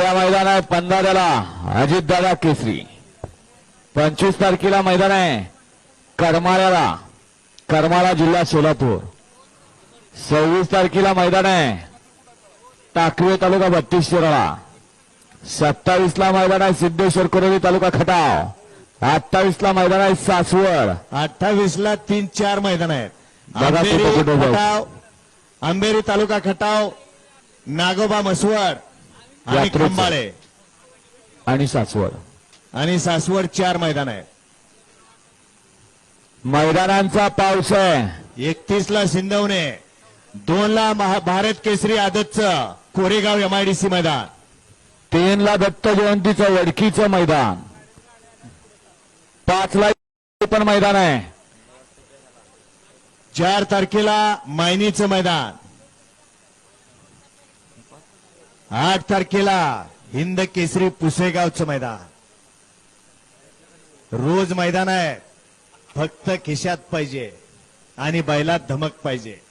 उद्या मैदान आहे पंधराला अजितदादा केसरी. पंचवीस तारखेला मैदान आहे करमाळ्याला करमाळा जिल्हा सोलापूर. सव्वीस तारखेला मैदान आहे टाकवे तालुका बत्तीस शिराळा सत्तावीस ला मैदान आहे सिद्धेश्वर कुरवी तालुका खटाव. अठ्ठावीस ला मैदान आहे सासवड. अठ्ठावीस ला तीन चार मैदान आहेत. आंबेरी तालुका खटाव नागोबा मसवड आणि यात्रेचं. खंबाळे. आणि सासवड. आणि सासवड चार मैदान आहेत. मैदानांचा पाऊस आहे एकतीस ला सिंधवणे दोन ला महा- भारत केसरी आदतचं कोरेगाव एमआयडीसी मैदान. तीन ला दत्त जयंतीचं वडकीचं मैदान. पाच ला पण मैदान आहे. चार तारखेला मायनीचं मैदान. आठ तारखेला हिंद केसरी पुसेगावचं मैदान. रोज मैदान आहे. फक्त खिशात पाहिजे आणि बैलात धमक पाहिजे.